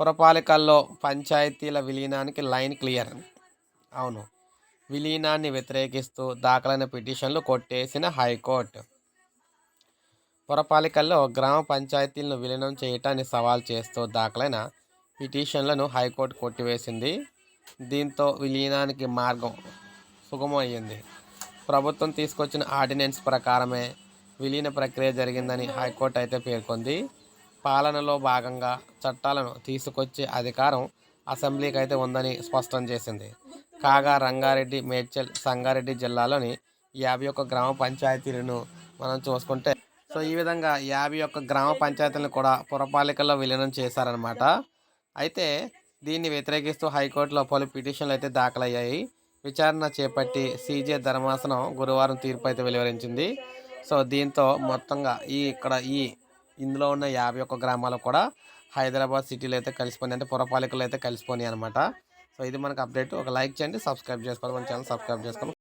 పురపాలికల్లో పంచాయతీల విలీనానికి line clear అవును. విలీనాన్ని వ్యతిరేకిస్తూ దాఖలైన పిటిషన్లు కొట్టేసిన హైకోర్టు. పురపాలికల్లో గ్రామ పంచాయతీలను విలీనం చేయటాన్ని సవాల్ చేస్తూ దాఖలైన పిటిషన్లను హైకోర్టు కొట్టివేసింది. దీంతో విలీనానికి మార్గం సుగమయ్యింది ప్రభుత్వం తీసుకొచ్చిన ఆర్డినెన్స్ ప్రకారమే విలీన ప్రక్రియ జరిగిందని హైకోర్టు అయితే పేర్కొంది. పాలనలో భాగంగా చట్టాలను తీసుకొచ్చే అధికారం అసెంబ్లీకి అయితే ఉందని స్పష్టం చేసింది. కాగా రంగారెడ్డి మేడ్చల్ సంగారెడ్డి జిల్లాలోని యాభై ఒక్క గ్రామ పంచాయతీలను మనం చూసుకుంటే సో ఈ విధంగా యాభై ఒక్క గ్రామ పంచాయతీలను కూడా పురపాలికల్లో విలీనం చేశారనమాట అయితే దీన్ని వ్యతిరేకిస్తూ హైకోర్టులో పలు పిటిషన్లు అయితే దాఖలయ్యాయి. విచారణ చేపట్టి సీజే ధర్మాసనం గురువారం తీర్పు అయితే వెలువరించింది. సో దీంతో మొత్తంగా ఈ ఇక్కడ ఈ ఇందులో ఉన్న యాభై ఒక్క గ్రామాలు కూడా హైదరాబాద్ సిటీలో అయితే కలిసిపోయినాయి. అంటే పురపాలికలు అయితే కలిసిపోయినాయి అనమాట సో ఇది మనకు అప్డేట్. ఒక లైక్ చేయండి సబ్స్క్రైబ్ చేసుకోవాలి. మన ఛానల్ సబ్స్క్రైబ్ చేసుకోవాలి.